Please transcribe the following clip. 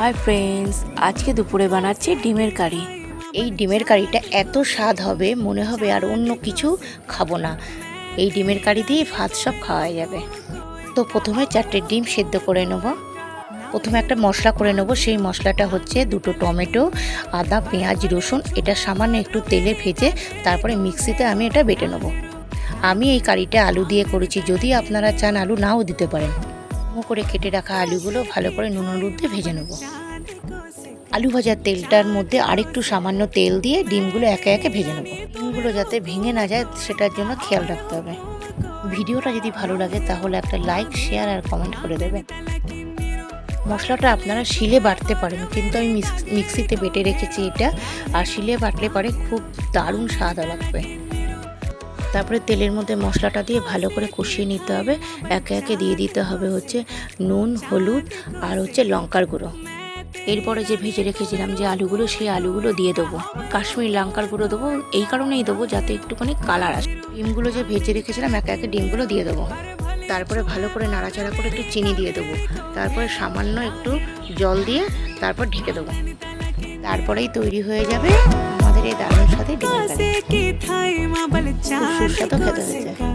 Hi friends আজকে দুপুরে বানাচ্ছি ডিমের কারি। এই ডিমের কারিটা এত স্বাদ হবে, মনে হবে আর অন্য কিছু খাব না। এই ডিমের কারি দিয়ে ভাত সব খাওয়া যাবে। তো প্রথমে চারটে ডিম সেদ্ধ করে নেব। প্রথমে একটা মশলা করে নেব, সেই মশলাটা হচ্ছে দুটো টমেটো, আদা, পেঁয়াজ, রসুন, এটা সামান্য একটু তেলে ভেজে তারপরে মিক্সিতে আমি এটা বেটে নেব। আমি এই কারিটা আলু দিয়ে করেছি, যদি আপনারা চান আলু নাও দিতে পারেন। ডুমো করে কেটে রাখা আলুগুলো ভালো করে নুন হলুদ দিয়ে ভেজে নেব। আলু ভাজার তেলটার মধ্যে আরেকটু সামান্য তেল দিয়ে ডিমগুলো একে একে ভেজে নেব। ডিমগুলো যাতে ভেঙে না যায়, সেটার জন্য খেয়াল রাখতে হবে। ভিডিওটা যদি ভালো লাগে, তাহলে একটা লাইক, শেয়ার আর কমেন্ট করে দেবেন। মশলাটা আপনারা শিলে বাটতে পারেন, কিন্তু আমি মিক্স- মিক্সিতে বেটে রেখেছি এটা। আর শিলে বাটলে পারে খুব দারুণ স্বাদ লাগবে। তারপরে তেলের মধ্যে মশলাটা দিয়ে ভালো করে কষিয়ে নিতে হবে। একে একে দিয়ে দিতে হবে হচ্ছে নুন, হলুদ আর হচ্ছে লঙ্কার গুঁড়ো। এরপরে যে ভেজে রেখেছিলাম যে আলুগুলো, সেই আলুগুলো দিয়ে দেবো। কাশ্মীর লঙ্কার গুঁড়ো দেবো, এই কারণেই দেবো যাতে একটুখানি কালার আসে। ডিমগুলো যে ভেজে রেখেছিলাম, একে একে ডিমগুলো দিয়ে দেবো। তারপরে ভালো করে নাড়াচাড়া করে একটু চিনি দিয়ে দেবো। তারপরে সামান্য একটু জল দিয়ে তারপর ঢেকে দেবো। তারপরেই তৈরি হয়ে যাবে সেই ডালের সাথে ডিমটা সুস্বাদু